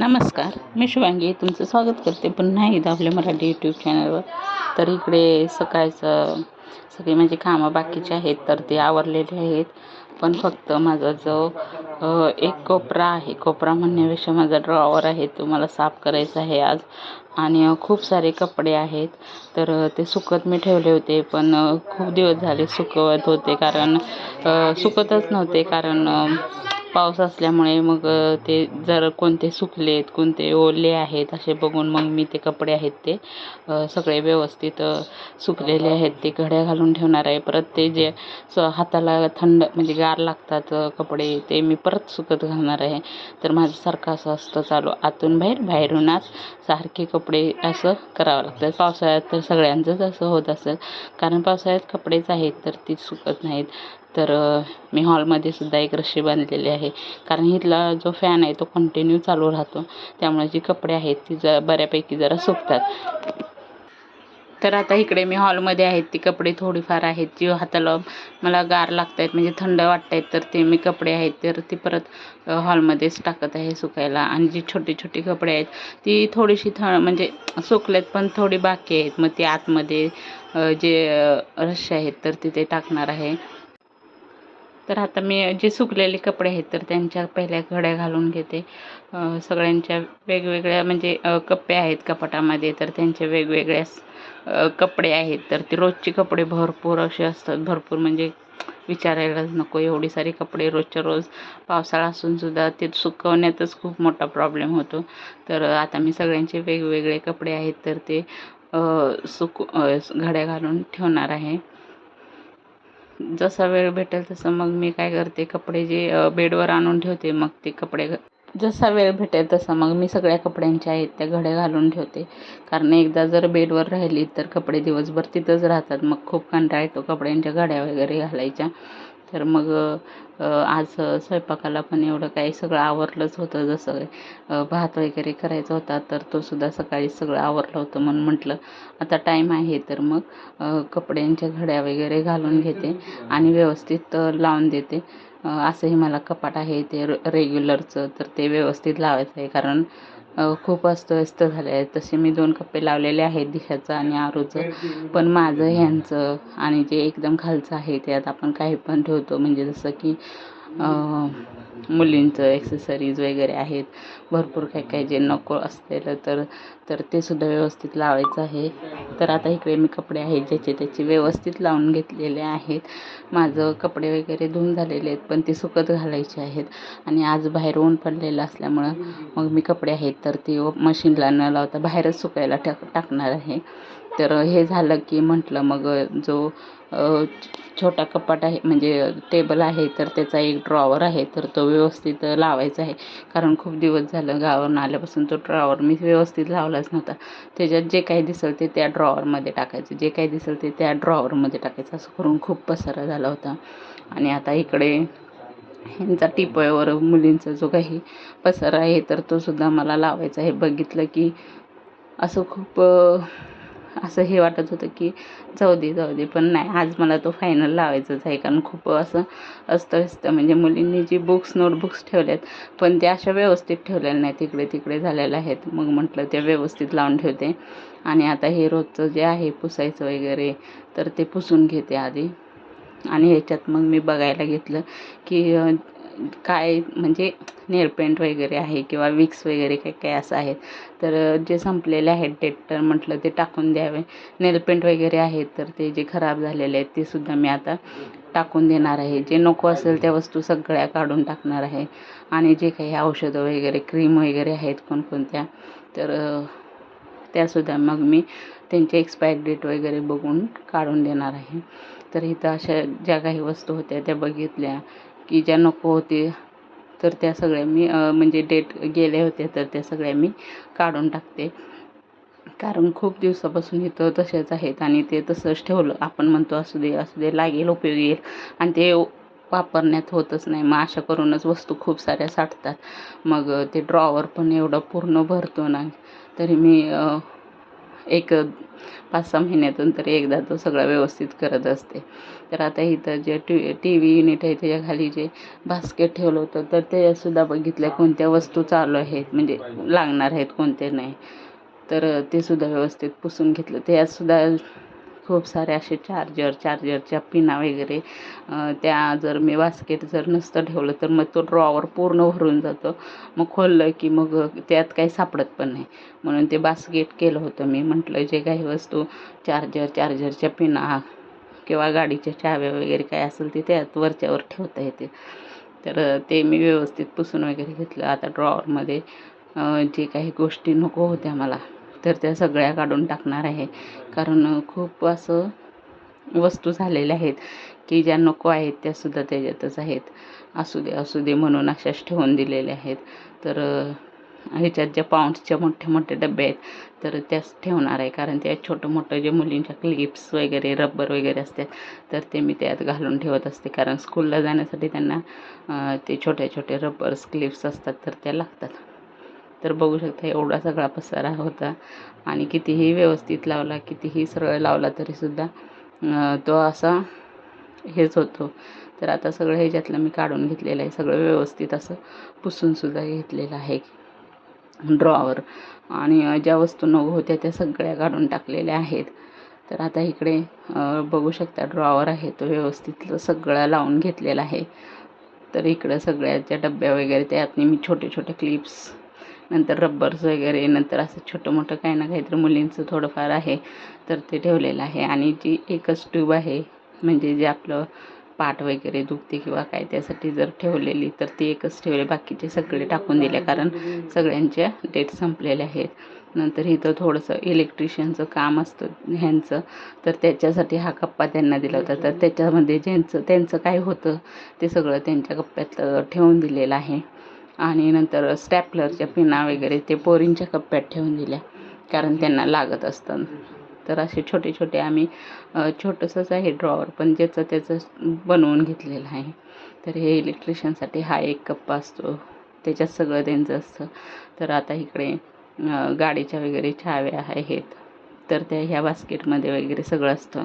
नमस्कार मी शिवांगी तुमचं स्वागत करते पुन्हा एकदा आपल्या मराठी यूट्यूब चॅनलवर तर इकडे सकाळचं सगळी माझी कामं बाकीचे आहेत तर ते आवरलेले आहेत. पण फक्त माझा जो एक कोपरा आहे कोपरा म्हणण्यापेक्षा माझा ड्रॉवर आहे तो मला साफ करायचा आहे आज. आणि खूप सारे कपडे आहेत. तर ते सुकत मी ठेवले होते पण खूप दिवस झाले सुकवत होते कारण सुकतच नव्हते कारण पाऊस असल्यामुळे मग ते जर कोणते सुकलेत कोणते ओले आहेत असे बघून मग मी ते कपडे आहेत ते सगळे व्यवस्थित सुकलेले आहेत. ते घड्या घालून ठेवणार आहे. परत ते जे स हाताला थंड म्हणजे गार लागतात कपडे ते मी परत सुकत घालणार आहे. तर माझं सारखं असं असतं चालू. आतून बाहेर बाहेरून आत सारखे कपडे असं करावं लागतं. पावसाळ्यात तर सगळ्यांचंच असं होत असेल. कारण पावसाळ्यात कपडेच आहेत तर ती सुकत नाहीत. तर मी हॉलमध्ये सुद्धा एक रशी बांधलेली आहे. कारण इथला जो फॅन आहे तो कंटिन्यू चालू राहतो. त्यामुळे जी कपडे आहेत ती जरा बऱ्यापैकी जरा सुकतात. तर आता इकडे मी हॉलमध्ये आहेत ती कपडे थोडीफार आहेत जी हाताला मला गार लागत आहेत म्हणजे थंड वाटत आहेत तर ते मी कपडे आहेत तर ती परत हॉलमध्येच टाकत आहे सुकायला. आणि जी छोटी छोटी कपडे आहेत ती थोडीशी थ म्हणजे सुकलेत पण थोडी बाकी आहेत. मग ती आतमध्ये जे अ, रश्शी आहेत तर तिथे टाकणार आहे. तर आता मी जे सुकलेले कपडे आहेत तर त्यांच्या पहिल्या घड्या घालून घेते. सगळ्यांच्या वेगवेगळ्या म्हणजे कप्पे आहेत कपाटामध्ये तर त्यांचे वेगवेगळ्या कपडे आहेत. तर ते रोजचे कपडे भरपूर असे असतात. भरपूर म्हणजे विचारायलाच नको एवढी सारी कपडे रोजच्या रोज पावसाळा असून सुद्धा ते सुकवण्यातच खूप मोठा प्रॉब्लेम होतो. तर आता मी सगळ्यांचे वेगवेगळे कपडे आहेत तर ते सुक घड्या घालून ठेवणार आहे. जसा वेळ भेटेल तसं मग मी काय करते कपडे जे बेडवर आणून ठेवते मग ते कपडे जसा वेळ भेटेल तसं मग मी सगळ्या कपड्यांच्या आहेत त्या घड्या घालून ठेवते. कारण एकदा जर बेडवर राहिली तर कपडे दिवसभर तिथंच राहतात. मग खूप कंटाळा येतो कपड्यांच्या घड्या वगैरे घालायच्या तर मग आज स्वयंपाकाला पण एवढं काही सगळं आवरलंच होतं. जसं भात वगैरे करायचा होता तर तो सुद्धा सकाळी सगळं आवरलं होतं म्हणून म्हटलं आता टाईम आहे तर मग कपड्यांच्या घड्या वगैरे घालून घेते आणि व्यवस्थित लावून देते. असंही मला कपाट आहे ते रेग्युलरचं तर ते व्यवस्थित लावायचं आहे कारण खूप अस्तव्यस्त झाले आहे तसे मी दोन कप्पे लावलेले आहेत दिशाचं आणि आरूचं. पण माझं ह्यांचं आणि जे एकदम खालचं आहे त्यात आपण काही पण ठेवतो. म्हणजे जसं की मुलींचं एक्सेसरीज वगैरे आहेत. भरपूर काय काय जे नको असलेलं तर तर ते सुद्धा व्यवस्थित लावायचं आहे. तर आता इकडे मी कपडे आहेत ज्याचे त्याचे व्यवस्थित लावून घेतलेले आहेत. माझं कपडे वगैरे धुवून झालेले आहेत पण ते सुकत घालायचे आहेत. आणि आज बाहेर ऊन पडलेलं असल्यामुळं मग मी कपडे आहेत तर ते मशीनला न लावता बाहेरच सुकायला टाक टाकणार आहे. तर हे झालं की म्हटलं मग जो छोटा कपाट आहे म्हणजे टेबल आहे तर त्याचा एक ड्रॉवर आहे तर तो व्यवस्थित लावायचा आहे. कारण खूप दिवस झालं गावावरून आल्यापासून तो ड्रॉवर मी व्यवस्थित लावलाच नव्हता. त्याच्यात जे काही दिसेल ते त्या ड्रॉवरमध्ये टाकायचं. जे काही दिसेल ते त्या ड्रॉवरमध्ये टाकायचं. असं करून खूप पसारा झाला होता. आणि आता इकडे ह्यांचा टिपळ्यावर मुलींचा जो काही पसारा आहे तर तो सुद्धा मला लावायचा आहे. बघितलं की असं खूप असं हे वाटत होतं की जाऊ दे जाऊ दे. पण नाही आज मला तो फायनल लावायचाच आहे. कारण खूप असं अस्तव्यस्त म्हणजे मुलींनी जी बुक्स नोटबुक्स ठेवल्यात पण त्या अशा व्यवस्थित ठेवलेल्या नाहीत. तिकडे तिकडे झालेल्या आहेत. मग म्हटलं त्या व्यवस्थित लावून ठेवते. आणि आता हे रोजचं जे आहे पुसायचं वगैरे तर ते पुसून घेते आधी. आणि ह्याच्यात मग मी बघायला घेतलं की काय म्हणजे नेरपेंट वगैरे आहे किंवा विक्स वगैरे काय काय असं आहे तर जे संपलेले आहेत डेट तर म्हटलं ते टाकून द्यावे. नेलपेंट वगैरे आहेत तर ते जे खराब झालेले आहेत ते सुद्धा मी आता टाकून देणार आहे. जे नको असेल त्या वस्तू सगळ्या काढून टाकणार आहे. आणि जे काही औषधं वगैरे क्रीम वगैरे आहेत कोणकोणत्या तर त्यासुद्धा मग मी त्यांची एक्सपायरी डेट वगैरे बघून काढून देणार आहे. तर इथं अशा ज्या काही वस्तू होत्या त्या बघितल्या. की ज्या नको होते तर त्या सगळ्या मी म्हणजे डेट गेल्या होत्या तर त्या सगळ्या मी काढून टाकते. कारण खूप दिवसापासून इथं तसेच आहेत आणि ते तसंच ठेवलं. आपण म्हणतो असू दे असू दे लागेल उपयोग येईल. आणि ते वापरण्यात होतच नाही. मग अशा करूनच वस्तू खूप साऱ्या साठतात. मग ते ड्रॉवर पण एवढं पूर्ण भरतो ना तरी मी एक पाच सहा महिन्यातून तरी एकदा तो सगळा व्यवस्थित करत असते. तर आता इथं जे टी टी व्ही युनिट आहे त्याच्याखाली जे बास्केट ठेवलं होतं तर ते सुद्धा बघितल्या कोणत्या वस्तू चालू आहेत म्हणजे लागणार आहेत कोणते नाही. तर ते सुद्धा व्यवस्थित पुसून घेतलं. त्यातसुद्धा खूप सारे असे चार्जर चार्जरच्या पिना वगैरे त्या जर मी बास्केट जर नसतं ठेवलं तर मग तो ड्रॉवर पूर्ण भरून जातो. मग खोललं की मग त्यात काही सापडत पण नाही. म्हणून ते बास्केट केलं होतं मी. म्हटलं जे काही वस्तू चार्जर चार्जरच्या पिना किंवा गाडीच्या चाव्या वगैरे काय असेल ते त्यात वरच्यावर ठेवता येते. तर ते मी व्यवस्थित पुसून वगैरे घेतलं. आता ड्रॉवरमध्ये जे काही गोष्टी नको होत्या मला. तर त्या सगळ्या काढून टाकणार आहे. कारण खूप असं वस्तू झालेल्या आहेत की ज्या नको आहेत त्यासुद्धा त्याच्यातच आहेत. असू दे असू दे म्हणून अशाच ठेवून दिलेल्या आहेत. तर ह्याच्यात ज्या पाऊंड्सच्या मोठे मोठे डबे आहेत तर त्याच ठेवणार आहे. कारण त्यात छोटं मोठं जे मुलींच्या क्लिप्स वगैरे रबर वगैरे असतात तर ते मी त्यात घालून ठेवत असते. कारण स्कूलला जाण्यासाठी त्यांना ते छोटे छोटे रबर्स क्लिप्स असतात तर त्या लागतात. तर बघू शकता एवढा सगळा पसारा होता. आणि कितीही व्यवस्थित लावला कितीही सरळ लावला तरीसुद्धा तो असा हेच होतो. तर आता सगळं ह्याच्यातलं मी काढून घेतलेलं आहे. सगळं व्यवस्थित असं पुसूनसुद्धा घेतलेलं आहे. ड्रॉवर आणि ज्या वस्तू नको होत्या त्या सगळ्या काढून टाकलेल्या आहेत. तर आता इकडे बघू शकता ड्रॉवर आहे. तो व्यवस्थित सगळा लावून घेतलेला आहे. तर इकडं सगळ्याच्या डब्या वगैरे त्यातनी मी छोटे छोटे क्लिप्स नंतर रब्बर्स वगैरे नंतर असं छोटं मोठं काही ना काहीतरी मुलींचं थोडंफार आहे तर ते ठेवलेलं आहे. आणि जी एकच ट्यूब आहे म्हणजे जे आपलं पाठ वगैरे दुखते किंवा काय त्यासाठी जर ठेवलेली तर ती एकच ठेवले. बाकीचे सगळे टाकून दिले कारण सगळ्यांच्या डेट संपलेल्या आहेत. नंतर इथं थोडंसं इलेक्ट्रिशियनचं काम असतं ह्यांचं तर त्याच्यासाठी हा कप्पा त्यांना दिला होता. तर त्याच्यामध्ये ज्यांचं त्यांचं काय होतं ते सगळं त्यांच्या कप्प्यात ठेवून दिलेलं आहे. आणि नंतर स्टॅपलरच्या पिना वगैरे ते पोरींच्या कप्प्यात ठेवून दिल्या कारण त्यांना लागत असतं. तर असे छोटे छोटे आम्ही छोटंसंच आहे ड्रॉवर पण ज्याचं त्याचं बनवून घेतलेलं आहे. तर हे इलेक्ट्रिशियनसाठी हा एक कप्पा असतो. त्याच्यात सगळं त्यांचं असतं. तर आता इकडे गाडीच्या वगैरे छाव्या आहेत तर त्या ह्या बास्केटमध्ये वगैरे सगळं असतं.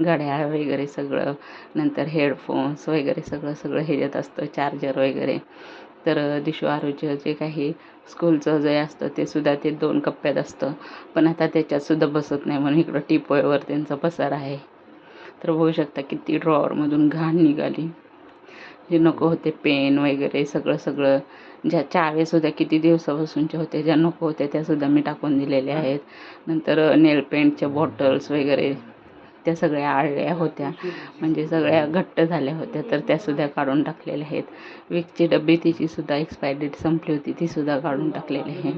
घड्याळ वगैरे सगळं. नंतर हेडफोन्स वगैरे सगळं सगळं ह्याच्यात असतं. चार्जर वगैरे. तर दिशू आरोग्य जे काही स्कूलचं जे असतं ते सुद्धा ते दोन कप्प्यात असतं. पण आता त्याच्यातसुद्धा बसत नाही म्हणून इकडं टिपोयवर त्यांचा पसार आहे. तर बघू शकता किती ड्रॉवरमधून घाण निघाली. जे नको होते पेन वगैरे सगळं सगळं. ज्या चावेसुद्धा किती दिवसापासूनच्या होत्या ज्या नको होत्या त्यासुद्धा मी टाकून दिलेल्या आहेत. नंतर नेल पेंटच्या बॉटल्स वगैरे. त्या सगळ्या आळल्या होत्या. म्हणजे सगळ्या घट्ट झाल्या होत्या तर त्यासुद्धा काढून टाकलेल्या आहेत. विकची डबी तिचीसुद्धा एक्सपायरी डेट संपली होती तीसुद्धा काढून टाकलेली आहे.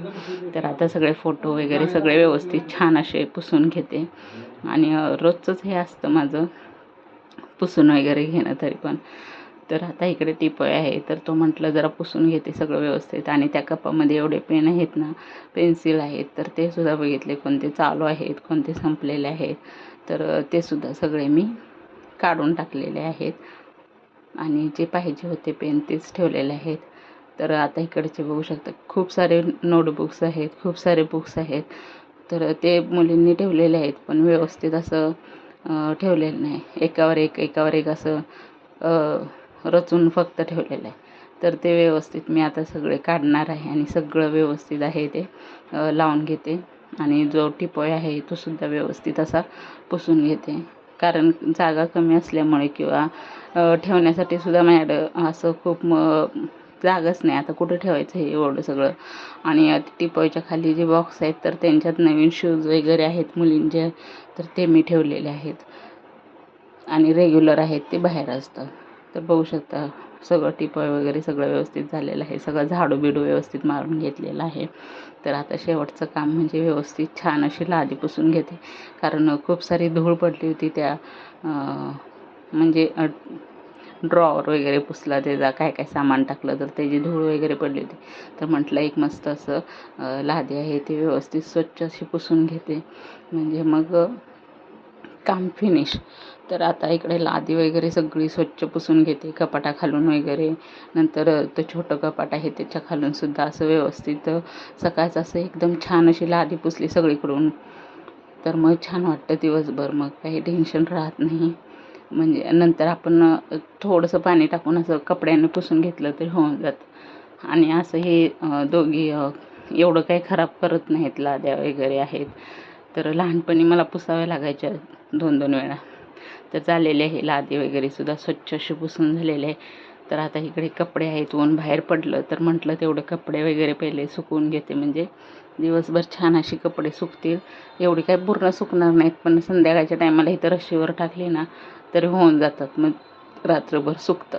तर आता सगळे फोटो वगैरे सगळे व्यवस्थित छान असे पुसून घेते. आणि रोजचंच हे असतं माझं पुसून वगैरे घेणं तरी पण. तर आता इकडे टिपय आहे तर तो म्हटलं जरा पुसून घेते सगळं व्यवस्थित. आणि त्या कपामध्ये एवढे पेन आहेत ना पेन्सिल आहेत तर ते सुद्धा बघितले कोणते चालू आहेत कोणते संपलेले आहेत. तर ते सुद्धा सगळे मी काढून टाकलेले आहेत. आणि जे पाहिजे होते पेन तेच ठेवलेले आहेत. तर आता इकडचे बघू शकता खूप सारे नोटबुक्स आहेत खूप सारे बुक्स आहेत. तर ते मुलींनी ठेवलेले आहेत पण व्यवस्थित असं ठेवलेलं नाही. एकावर एक एकावर एक असं रचून फक्त ठेवलेलं आहे. तर ते व्यवस्थित मी आता सगळे काढणार आहे आणि सगळं व्यवस्थित आहे ते लावून घेते. आणि जो टिपॉय आहे तो सुद्धा व्यवस्थित असा पुसून घेते. कारण जागा कमी असल्यामुळे किंवा ठेवण्यासाठी सुद्धा माझ्याकडं असं खूप म जागाच नाही. आता कुठं ठेवायचं हे एवढं सगळं. आणि टिपॉयच्या खाली जे बॉक्स आहेत तर त्यांच्यात नवीन शूज वगैरे आहेत मुलींचे तर ते मी ठेवलेले आहेत. आणि रेग्युलर आहेत ते बाहेर असतं तर बघू शकता सगळं टिपॉय वगैरे सगळं व्यवस्थित झालेलं आहे. सगळं झाडू बिडू व्यवस्थित मारून घेतलेलं आहे. तर आता शेवटचं काम म्हणजे व्यवस्थित छान अशी लादी पुसून घेते. कारण खूप सारी धूळ पडली होती त्या म्हणजे ड्रॉवर वगैरे पुसला त्याचा काय काय सामान टाकलं तर त्याची धूळ वगैरे पडली होती. तर म्हटलं एक मस्त असं लादी आहे ती व्यवस्थित स्वच्छ अशी पुसून घेते. म्हणजे मग काम फिनिश तर आता इकडे लादी वगैरे सगळी स्वच्छ पुसून घेते कपाटा खालून वगैरे. नंतर तो छोटं कपाट आहे त्याच्या खालूनसुद्धा असं व्यवस्थित सकाळचं असं एकदम छान अशी लादी पुसली सगळीकडून. तर मग छान वाटतं दिवसभर मग काही टेन्शन राहत नाही. म्हणजे नंतर आपण थोडंसं पाणी टाकून असं कपड्याने पुसून घेतलं तरी होऊन जातं. आणि असं हे दोघी एवढं काही खराब करत नाहीत लाद्या वगैरे आहेत. तर लहानपणी मला पुसाव्या लागायच्या दोन दोन वेळा. तर झालेले आहे लादी वगैरे सुद्धा स्वच्छ असे पुसून झालेले. आहे तर आता इकडे कपडे आहेत ऊन बाहेर पडलं. तर म्हटलं तेवढे कपडे वगैरे पहिले सुकवून घेते. म्हणजे दिवसभर छान अशी कपडे सुकतील. एवढी काय पूर्ण सुकणार नाहीत. पण संध्याकाळच्या टायमाला इथं रशीवर टाकली ना तरी होऊन जातात. मग रात्रभर सुकतं.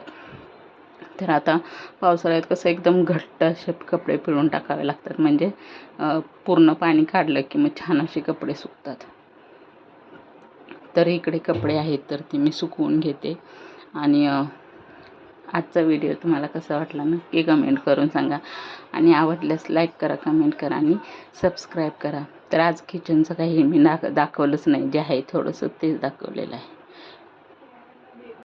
तर आता पावसाळ्यात कसं एकदम घट्ट असे कपडे पिळून टाकावे लागतात. म्हणजे पूर्ण पाणी काढलं की मग छान असे कपडे सुकतात. तर इकडे कपडे आहेत तर ते मी सुकवून घेते. आणि आजचा व्हिडिओ तुम्हाला कसा वाटला नक्की कमेंट करून सांगा. आणि आवडल्यास लाईक करा कमेंट करा आणि सबस्क्राईब करा. तर आज किचनचं काही मी दाख दाखवलंच नाही. जे आहे थोडंसं तेच दाखवलेलं आहे.